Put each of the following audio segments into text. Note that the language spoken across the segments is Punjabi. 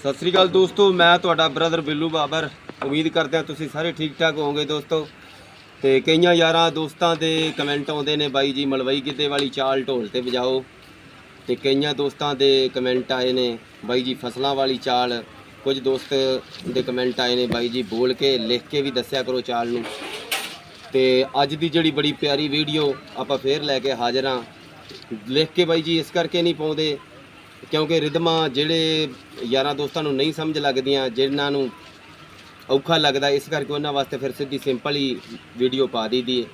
ਸਤਿ ਸ੍ਰੀ ਅਕਾਲ ਦੋਸਤੋ, ਮੈਂ ਤੁਹਾਡਾ ਬ੍ਰਦਰ ਬਿੱਲੂ ਬਾਬਰ। ਉਮੀਦ ਕਰਦੇ ਹਾਂ ਤੁਸੀਂ ਸਾਰੇ ਠੀਕ ਠਾਕ ਹੋਵੋਗੇ ਦੋਸਤੋ। ਤੇ ਕਈਆਂ ਯਾਰਾਂ ਦੋਸਤਾਂ ਦੇ ਕਮੈਂਟ ਆਉਂਦੇ ਨੇ, ਬਾਈ ਜੀ ਮਲਵਈ ਕਿਤੇ ਵਾਲੀ ਚਾਲ ਢੋਲ ਤੇ ਵਜਾਓ। ਤੇ ਕਈਆਂ ਦੋਸਤਾਂ ਦੇ ਕਮੈਂਟ ਆਏ ਨੇ, ਬਾਈ ਜੀ ਫਸਲਾਂ ਵਾਲੀ ਚਾਲ। ਕੁਝ ਦੋਸਤ ਦੇ ਕਮੈਂਟ ਆਏ ਨੇ, ਬਾਈ ਜੀ ਬੋਲ ਕੇ, ਲਿਖ ਕੇ ਵੀ ਦੱਸਿਆ ਕਰੋ ਚਾਲ ਨੂੰ। ਤੇ ਅੱਜ ਦੀ ਜਿਹੜੀ ਬੜੀ ਪਿਆਰੀ ਵੀਡੀਓ ਆਪਾਂ ਫੇਰ ਲੈ ਕੇ ਹਾਜ਼ਰ ਹਾਂ। ਲਿਖ ਕੇ ਬਾਈ ਜੀ ਇਸ ਕਰਕੇ ਨਹੀਂ ਪਾਉਂਦੇ ਕਿਉਂਕਿ ਰਿਦਮਾਂ ਜਿਹੜੇ ਯਾਰਾਂ ਦੋਸਤਾਂ ਨੂੰ ਨਹੀਂ ਸਮਝ ਲੱਗਦੀਆਂ, ਜਿਨ੍ਹਾਂ ਨੂੰ ਔਖਾ ਲੱਗਦਾ, ਇਸ ਕਰਕੇ ਉਹਨਾਂ ਵਾਸਤੇ ਫਿਰ ਸਿੱਧੀ ਸਿੰਪਲ ਹੀ ਵੀਡੀਓ ਪਾ ਦਈਦੀ ਹੈ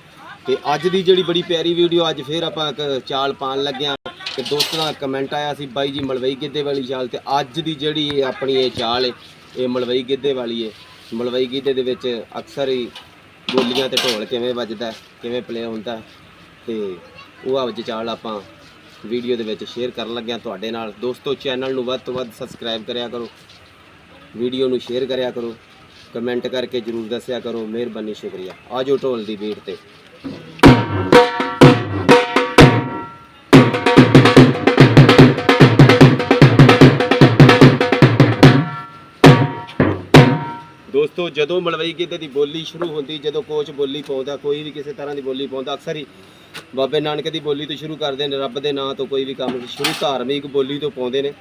ਤੇ ਅੱਜ ਦੀ ਜਿਹੜੀ ਬੜੀ ਪਿਆਰੀ ਵੀਡੀਓ, ਅੱਜ ਫਿਰ ਆਪਾਂ ਇੱਕ ਚਾਲ ਪਾਣ ਲੱਗਿਆ। ਤੇ ਦੋਸਤਾਂ ਦਾ ਕਮੈਂਟ ਆਇਆ ਸੀ, ਬਾਈ ਜੀ ਮਲਵਈ ਗਿੱਧੇ ਵਾਲੀ ਚਾਲ ਤੇ ਅੱਜ ਦੀ ਜਿਹੜੀ ਆਪਣੀ ਇਹ ਚਾਲ ਹੈ ਇਹ ਮਲਵਈ ਗਿੱਧੇ ਵਾਲੀ ਹੈ ਮਲਵਈ ਗਿੱਧੇ ਦੇ ਵਿੱਚ ਅਕਸਰ ਹੀ ਬੋਲੀਆਂ ਤੇ ਢੋਲ ਕਿਵੇਂ ਵੱਜਦਾ, ਕਿਵੇਂ ਪਲੇ ਹੁੰਦਾ ਹੈ ਤੇ ਉਹ ਅੱਜ ਚਾਲ ਆਪਾਂ ਵੀਡੀਓ ਦੇ ਵਿੱਚ ਸ਼ੇਅਰ ਕਰਨ ਲੱਗਿਆ ਤੁਹਾਡੇ ਨਾਲ। ਦੋਸਤੋ, ਚੈਨਲ ਨੂੰ ਵੱਧ ਤੋਂ ਵੱਧ ਸਬਸਕ੍ਰਾਈਬ ਕਰਿਆ ਕਰੋ। ਵੀਡੀਓ ਨੂੰ ਸ਼ੇਅਰ ਕਰਿਆ ਕਰੋ। ਕਮੈਂਟ ਕਰਕੇ ਜਰੂਰ ਦੱਸਿਆ ਕਰੋ। ਮਿਹਰਬਾਨੀ, ਸ਼ੁਕਰੀਆ। ਆਜੋ ਢੋਲ ਦੀ ਬੀਟ ਤੇ। ਦੋਸਤੋ, ਜਦੋਂ ਮਲਵਈ ਗਿੱਧੇ ਦੀ ਬੋਲੀ ਸ਼ੁਰੂ ਹੁੰਦੀ, ਜਦੋਂ ਕੋਚ ਬੋਲੀ ਪਾਉਂਦਾ, ਕੋਈ ਵੀ ਕਿਸੇ ਤਰ੍ਹਾਂ ਦੀ ਬੋਲੀ ਪਾਉਂਦਾ, ਅਕਸਰ ਹੀ ਬਾਬੇ ਨਾਨਕ ਦੀ ਬੋਲੀ ਤੋਂ ਸ਼ੁਰੂ ਕਰਦੇ ਨੇ, ਰੱਬ ਦੇ ਨਾਂ ਤੋਂ ਕੋਈ ਵੀ ਕੰਮ ਸ਼ੁਰੂ ਧਾਰਮਿਕ ਬੋਲੀ ਤੋਂ ਪਾਉਂਦੇ ਨੇ।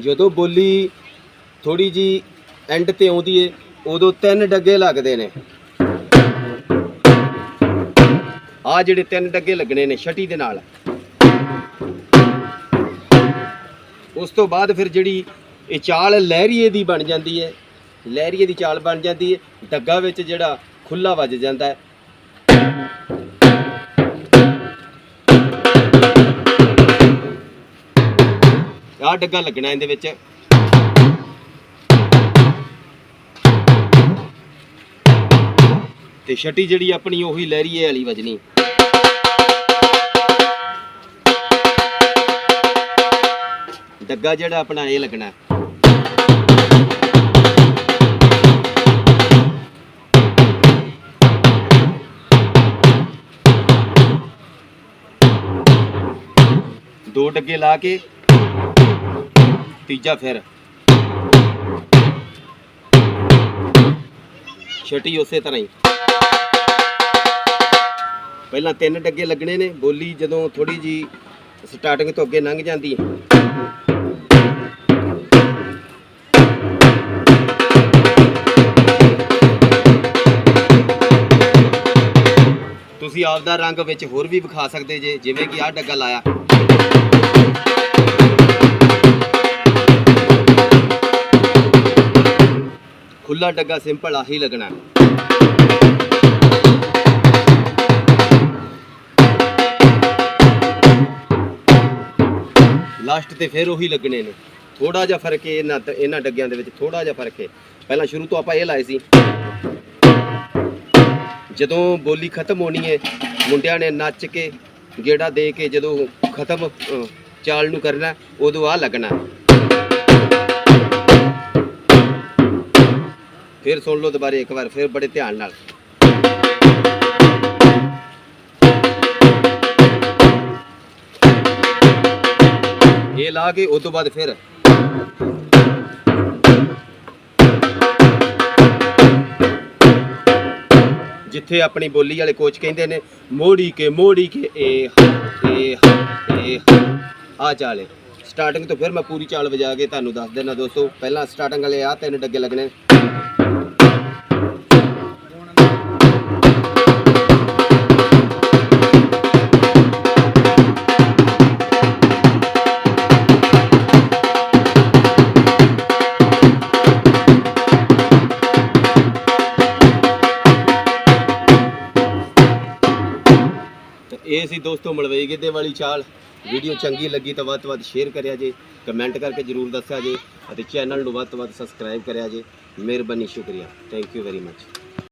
ਜਦੋਂ ਬੋਲੀ ਥੋੜੀ ਜੀ ਐਂਡ ਤੇ ਆਉਂਦੀ ਏ, ਉਦੋਂ ਤਿੰਨ ਡੱਗੇ ਲੱਗਦੇ ਨੇ। ਆ ਜਿਹੜੇ ਤਿੰਨ ਡੱਗੇ ਲੱਗਣੇ ਨੇ ਛਟੀ ਦੇ ਨਾਲ। ਉਸ ਤੋਂ ਬਾਅਦ ਫਿਰ ਜਿਹੜੀ ਇਹ ਚਾਲ ਲਹਿਰੀਏ ਦੀ ਬਣ ਜਾਂਦੀ ਹੈ ਲਹਿਰੀਏ ਦੀ ਚਾਲ ਬਣ ਜਾਂਦੀ ਹੈ ਡੱਗਾ ਵਿੱਚ ਜਿਹੜਾ ਖੁੱਲਾ ਵੱਜ ਜਾਂਦਾ ਹੈ ਆਹ ਡੱਗਾ ਲੱਗਣਾ ਇਹਦੇ ਵਿੱਚ। ਤੇ ਛਟੀ ਜਿਹੜੀ ਆਪਣੀ ਉਹੀ ਲਹਿਰੀਏ ਵਾਲੀ ਵਜਣੀ। ਡੱਗਾ ਜਿਹੜਾ ਆਪਣਾ ਇਹ ਲੱਗਣਾ। ਦੋ ਡੱਗੇ ਲਾ ਕੇ ਤੀਜਾ ਫਿਰ। ਛਟੀ ਉਸੇ ਤਰ੍ਹਾਂ ਹੀ। ਪਹਿਲਾਂ ਤਿੰਨ ਡੱਗੇ ਲੱਗਣੇ ਨੇ, ਬੋਲੀ ਜਦੋਂ ਥੋੜੀ ਜੀ ਸਟਾਰਟਿੰਗ ਤੋਂ ਅੱਗੇ ਲੰਘ ਜਾਂਦੀ ਹੈ। ਤੁਸੀਂ ਆਪਦਾ ਰੰਗ ਵਿੱਚ ਹੋਰ ਵੀ ਵਿਖਾ ਸਕਦੇ ਜੇ, ਜਿਵੇਂ ਕਿ ਆਹ ਡੱਗਾ ਲਾਇਆ। ਖੁੱਲਾ ਡੱਗਾ ਸਿੰਪਲ ਆਹੀ ਲੱਗਣਾ। ਲਾਸਟ ਤੇ ਫਿਰ ਉਹੀ ਲੱਗਣੇ ਨੇ। ਥੋੜਾ ਜਿਹਾ ਫ਼ਰਕ ਹੈ ਇਹਨਾਂ ਇਹਨਾਂ ਡੱਗਿਆਂ ਦੇ ਵਿੱਚ ਥੋੜਾ ਜਿਹਾ ਫ਼ਰਕ ਹੈ ਪਹਿਲਾਂ ਸ਼ੁਰੂ ਤੋਂ ਆਪਾਂ ਇਹ ਲਾਏ ਸੀ। ਜਦੋਂ ਬੋਲੀ ਖਤਮ ਹੋਣੀ ਹੈ ਮੁੰਡਿਆਂ ਨੇ ਨੱਚ ਕੇ ਗੇੜਾ ਦੇ ਕੇ ਜਦੋਂ ਖਤਮ ਅ, ਚਾਲ ਨੂੰ ਕਰਨਾ ਉਦੋਂ ਆ ਲੱਗਣਾ। ਫਿਰ ਸੁਣ ਲਓ ਦੁਬਾਰੇ ਇੱਕ ਵਾਰ ਫਿਰ ਬੜੇ ਧਿਆਨ ਨਾਲ। ਇਹ ਲਾ ਕੇ ਉਸ ਤੋਂ ਬਾਅਦ ਫਿਰ ਜਿੱਥੇ ਆਪਣੀ ਬੋਲੀ ਵਾਲੇ ਕੋਚ ਕਹਿੰਦੇ ਨੇ, ਮੋੜੀ ਕੇ ਮੋੜੀ ਕੇ, ਏ ਏ ਏ ਆ ਚਾਲੇ ਸਟਾਰਟਿੰਗ ਤੋਂ ਫਿਰ ਮੈਂ ਪੂਰੀ ਚਾਲ ਵਜਾ ਕੇ ਤੁਹਾਨੂੰ ਦੱਸ ਦੇਣਾ ਦੋਸਤੋ, ਪਹਿਲਾਂ ਸਟਾਰਟਿੰਗ ਵਾਲੇ ਆ, ਤਿੰਨ ਡੱਗੇ ਲੱਗਣੇ। ਇਹ ਸੀ ਦੋਸਤੋ ਮਲਵਈ ਗਿੱਧੇ ਵਾਲੀ ਚਾਲ। ਵੀਡੀਓ ਚੰਗੀ ਲੱਗੀ ਤਾਂ ਵੱਧ ਤੋਂ ਵੱਧ ਸ਼ੇਅਰ ਕਰਿਆ ਜੇ ਕਮੈਂਟ ਕਰਕੇ ਜਰੂਰ ਦੱਸਿਆ ਜੇ ਅਤੇ ਚੈਨਲ ਨੂੰ ਵੱਧ ਤੋਂ ਵੱਧ ਸਬਸਕ੍ਰਾਈਬ ਕਰਿਆ ਜੇ। ਮਿਹਰਬਾਨੀ, ਸ਼ੁਕਰੀਆ। Thank you very much